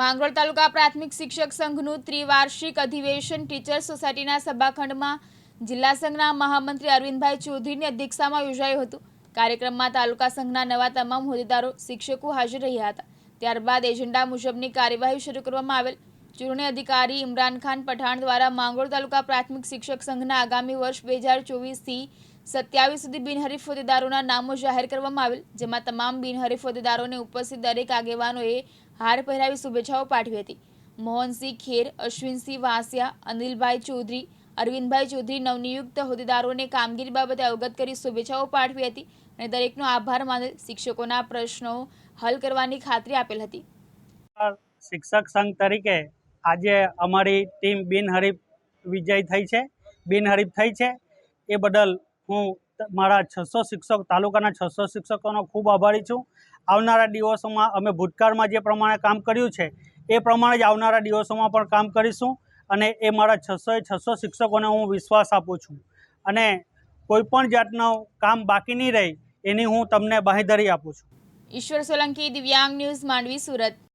માંગરોળ તાલુકા પ્રાથમિક શિક્ષક સંઘનું ત્રિવાર્ષિક અધિવેશન ટીચર સોસાયટીના સભાખંડમાં જિલ્લા સંઘના મહામંત્રી અરવિંદભાઈ ચૌધરીની અધ્યક્ષતામાં યોજાયું હતું. કાર્યક્રમમાં તાલુકા સંઘના નવા તમામ હોદ્દેદારો, શિક્ષકો હાજર રહ્યા હતા. ત્યારબાદ એજન્ડા મુજબની કાર્યવાહી શરૂ કરવામાં આવેલ. ચૂંટણી અધિકારી ઇમરાન ખાન પઠાણ દ્વારા માંગરોળ તાલુકા પ્રાથમિક શિક્ષક સંઘના આગામી વર્ષ બે હજાર ચોવીસથી સત્યાવીસ સુધી બિનહરીફ હોદ્દેદારોના નામો જાહેર કરવામાં આવેલ, જેમાં તમામ બિનહરીફ હોદ્દેદારોને ઉપસ્થિત દરેક આગેવાનોએ હાર પહેરાવી શુભેચ્છાઓ પાઠવી હતી. મોહનસિંહ ખેર, અશ્વિનસિંહ વાસિયા, અનિલભાઈ ચૌધરી, અરવિંદભાઈ ચૌધરી નવનિયુક્ત હોદ્દેદારોને કામગીરી બાબતે અવગત કરી શુભેચ્છાઓ પાઠવી હતી અને દરેકનો આભાર માનેલ શિક્ષકોના પ્રશ્નો હલ કરવાની ખાતરી આપેલ હતી. શિક્ષક સંઘ તરીકે આજે અમારી ટીમ બિનહરીફ વિજય થઈ છે. બિનહરીફ થઈ છે. એ બદલ હું મારા છસો શિક્ષક, તાલુકાના છસો શિક્ષકોનો ખૂબ આભારી છું. આવનારા દિવસોમાં અમે ભૂતકાળમાં જે પ્રમાણે કામ કર્યું છે, એ પ્રમાણે જ આવનારા દિવસોમાં પણ કામ કરીશું અને એ મારા છસોએ છસો શિક્ષકોને હું વિશ્વાસ આપું છું. અને કોઈપણ જાતનું કામ બાકી નહીં રહે, એની હું તમને બાંહેધરી આપું છું. ઈશ્વર સોલંકી દિવ્યાંગ ન્યૂઝ માંડવી, સુરત.